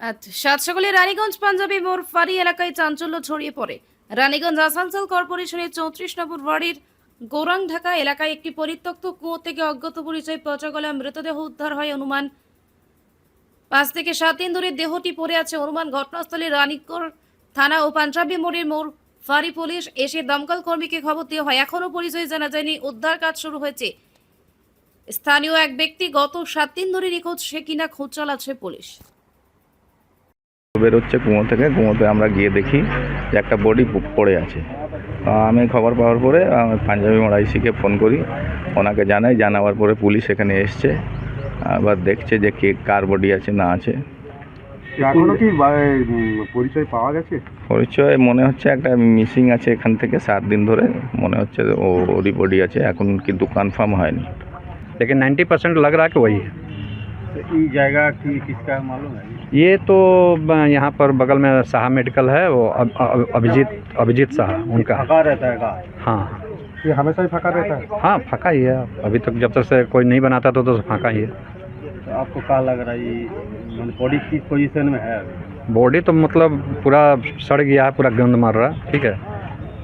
আচ্ছা সাত সকালে রানীগঞ্জ, পাঞ্জাবি মোড় ফাঁড়ি এলাকায় চাঞ্চল্য ছড়িয়ে পড়ে। রানীগঞ্জ আসানসোল কর্পোরেশনের চৌত্রিশ নম্বর ওয়ার্ডের গৌরাং ঢাকা এলাকায় একটি পরিত্যক্ত কুয়ো থেকে অজ্ঞাত পরিচয় পচা গলা মৃতদেহ উদ্ধার হয় অনুমান। পাঁচ থেকে সাত দিন ধরে দেহটি পড়ে আছে অনুমান ঘটনাস্থলে রানীগড় থানা ও পাঞ্জাবি মোড়ের মোড় ফাঁড়ি পুলিশ এসে দমকল কর্মীকে খবর দেওয়া হয় এখনও পরিচয় জানা যায়নি, উদ্ধার কাজ শুরু হয়েছে। স্থানীয় এক ব্যক্তি গত সাত দিন ধরে নিখোঁজ, সে কিনা খোঁজ চালাচ্ছে পুলিশ। বেরোচ্ছে কুয়ো থেকে কুয়োতে আমরা গিয়ে দেখি যে একটা বডি পড়ে আছে তা আমি খবর পাওয়ার পরে আমি পাঞ্জাবি মোড়াইসিকে ফোন করি ওনাকে জানাই জানাবার পরে পুলিশ এখানে এসছে আবার দেখছে যে কে কার বডি আছে না আছে এখনো কি বা- উম, পরিচয় পাওয়া গেছে পরিচয় মনে হচ্ছে একটা মিসিং আছে এখান থেকে সাত দিন ধরে মনে হচ্ছে ও ওরই বডি আছে এখন কিন্তু কনফার্ম হয়নি लेकिन 90 परसेंट लग रहा है कि वही है तो ये जाएगा कि किसका मालूम है? ये तो यहाँ पर बगल में शाह मेडिकल है वो अभ- अभ- अभिजीत अभिजीत शाह उनका। फका रहता है का? हाँ। ये हमेशा ही फका रहता है? हाँ फका ही है। अभी तक जब तक से कोई नहीं बनाता तो, तो फाका ही है। तो आपको क्या लग रहा है ये मतलब बॉडी किस पोजीशन में है? बॉडी तो मतलब पूरा सड़ गया है पूरा गंद मार रहा है ठीक है।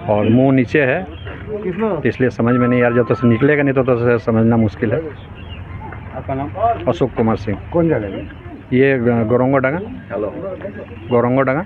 और मुँह नीचे है। तो इसलिए समझ में नहीं यार जब तक से निकलेगा नहीं तो, तो समझना मुश्किल है। आपका नाम अशोक कुमार सिंह कौन जगह ये गौरंगो डांगा गौरंगो डांगा